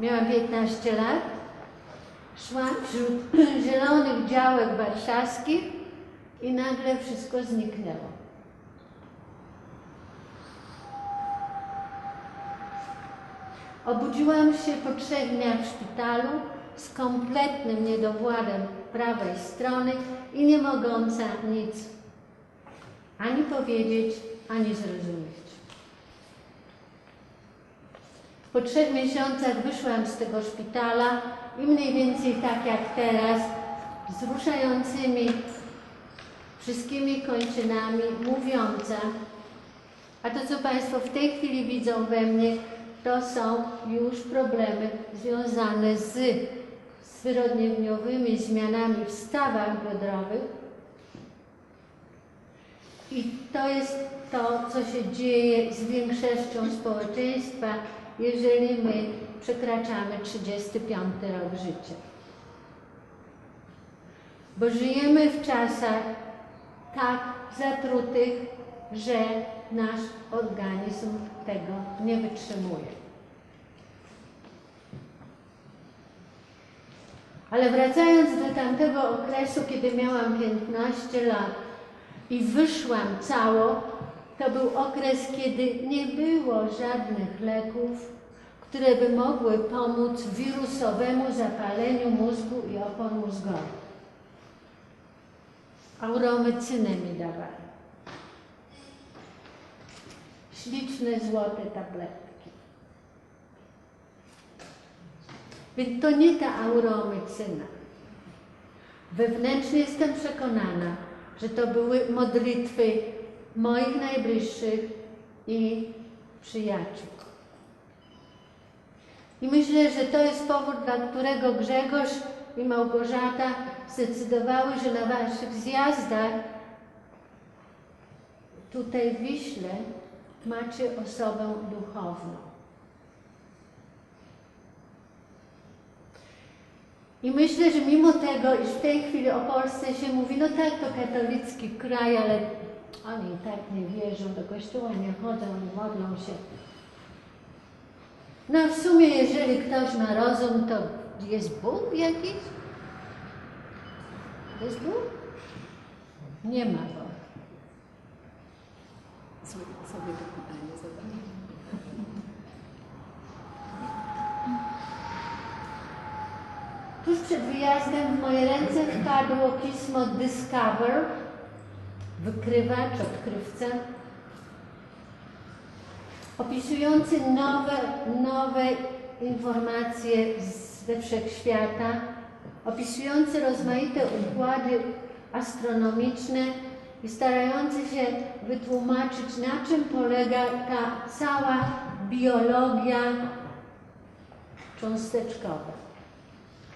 Miałam 15 lat. Szłam wśród zielonych działek warszawskich i nagle wszystko zniknęło. Obudziłam się po trzech dniach w szpitalu z kompletnym niedowładem prawej strony i nie mogąca nic ani powiedzieć, ani zrozumieć. Po trzech miesiącach wyszłam z tego szpitala i mniej więcej tak jak teraz, wzruszającymi wszystkimi kończynami, mówiąca, a to co Państwo w tej chwili widzą we mnie, to są już problemy związane z zwyrodnieniowymi zmianami w stawach biodrowych. I to jest to, co się dzieje z większością społeczeństwa, jeżeli my przekraczamy 35 rok życia. Bo żyjemy w czasach tak zatrutych, że nasz organizm tego nie wytrzymuje. Ale wracając do tamtego okresu, kiedy miałam 15 lat i wyszłam cało, to był okres, kiedy nie było żadnych leków, które by mogły pomóc wirusowemu zapaleniu mózgu i opon mózgowych. Auromycynę mi dawali. Śliczne złote tabletki. Więc to nie ta auromycyna. Wewnętrznie jestem przekonana, że to były modlitwy moich najbliższych i przyjaciół. I myślę, że to jest powód, dla którego Grzegorz i Małgorzata zdecydowały, że na waszych zjazdach tutaj w Wiśle macie osobę duchowną. I myślę, że mimo tego, iż w tej chwili o Polsce się mówi, no tak, to katolicki kraj, ale oni i tak nie wierzą, do kościoła nie chodzą, nie modlą się. No w sumie, jeżeli ktoś ma rozum, to jest Bóg jakiś? Jest Bóg? Nie ma go. Sobie, sobie to pytanie zadam. Tuż przed wyjazdem w moje ręce wpadło pismo Discover, wykrywacz, odkrywca, opisujący nowe, nowe informacje ze wszechświata, opisujący rozmaite układy astronomiczne i starający się wytłumaczyć, na czym polega ta cała biologia cząsteczkowa.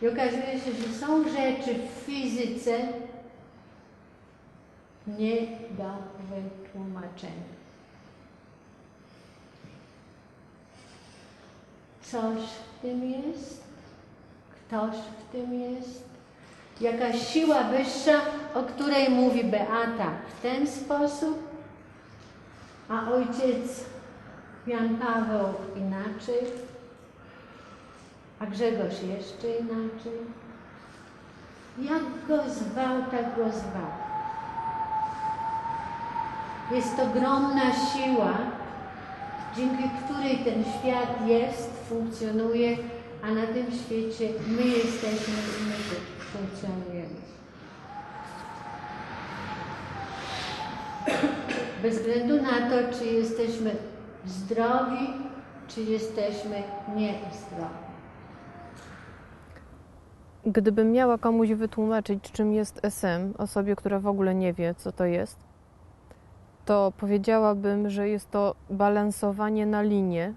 I okazuje się, że są rzeczy w fizyce nie do wytłumaczenia. Coś w tym jest, ktoś w tym jest, jakaś siła wyższa, o której mówi Beata w ten sposób, a ojciec Jan Paweł inaczej a Grzegorz jeszcze inaczej. Jak go zwał, tak go zwał. Jest ogromna siła, dzięki której ten świat jest, funkcjonuje, a na tym świecie my jesteśmy i my funkcjonujemy. Bez względu na to, czy jesteśmy zdrowi, czy jesteśmy niezdrowi. Gdybym miała komuś wytłumaczyć, czym jest SM, osobie, która w ogóle nie wie, co to jest, to powiedziałabym, że jest to balansowanie na linie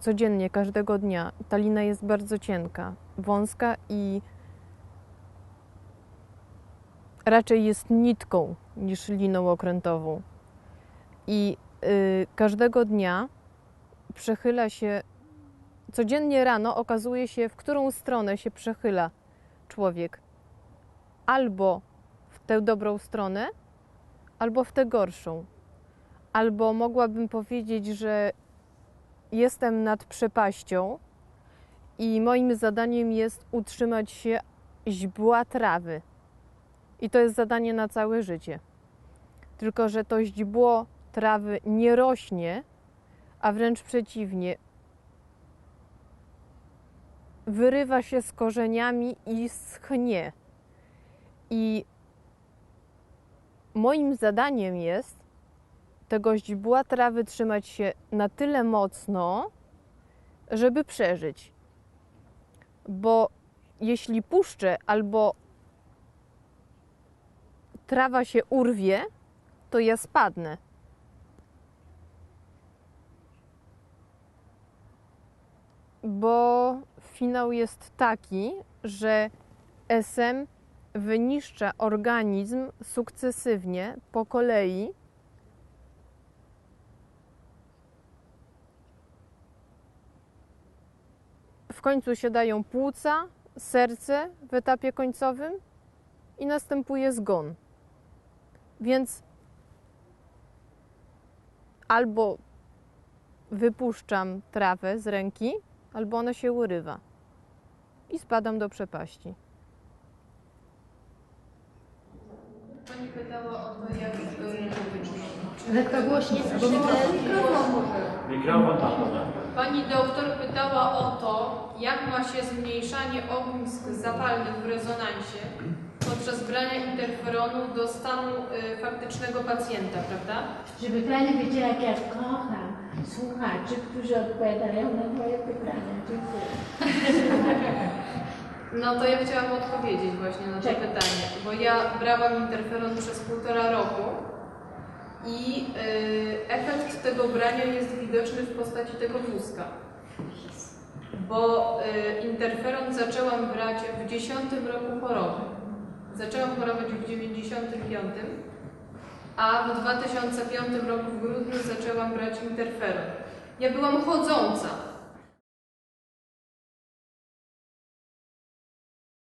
codziennie, każdego dnia. Ta lina jest bardzo cienka, wąska i raczej jest nitką niż liną okrętową. I y, każdego dnia przechyla się codziennie rano okazuje się, w którą stronę się przechyla człowiek. Albo w tę dobrą stronę, albo w tę gorszą. Albo mogłabym powiedzieć, że jestem nad przepaścią I moim zadaniem jest utrzymać się źdźbła trawy. I to jest zadanie na całe życie. Tylko, że to źdźbło trawy nie rośnie, a wręcz przeciwnie, wyrywa się z korzeniami i schnie. I moim zadaniem jest tego źdźbła trawy trzymać się na tyle mocno, żeby przeżyć. Bo jeśli puszczę albo trawa się urwie, to ja spadnę. Bo finał jest taki, że SM wyniszcza organizm sukcesywnie po kolei. W końcu siadają płuca, serce w etapie końcowym i następuje zgon. Więc albo wypuszczam trawę z ręki, albo ona się urywa i spadam do przepaści. Pani pytała o to, jak. Lekko głośniej, bo Mikrofon tam. Pani doktor pytała o to, jak ma się zmniejszanie ognisk zapalnych w rezonansie podczas brania interferonu do stanu y, faktycznego pacjenta, prawda? Żeby Pani wiedziała, jak ja kocham słuchaczy, którzy odpowiadają na moje pytania. Dziękuję. No to ja chciałam odpowiedzieć właśnie na to Czekaj. pytanie, bo ja brałam interferon przez półtora roku i y, efekt tego brania jest widoczny w postaci tego wózka. Bo y, interferon zaczęłam brać w 10 roku choroby. Zaczęłam chorować w 95, a w 2005 roku w grudniu zaczęłam brać interferon. Ja byłam chodząca,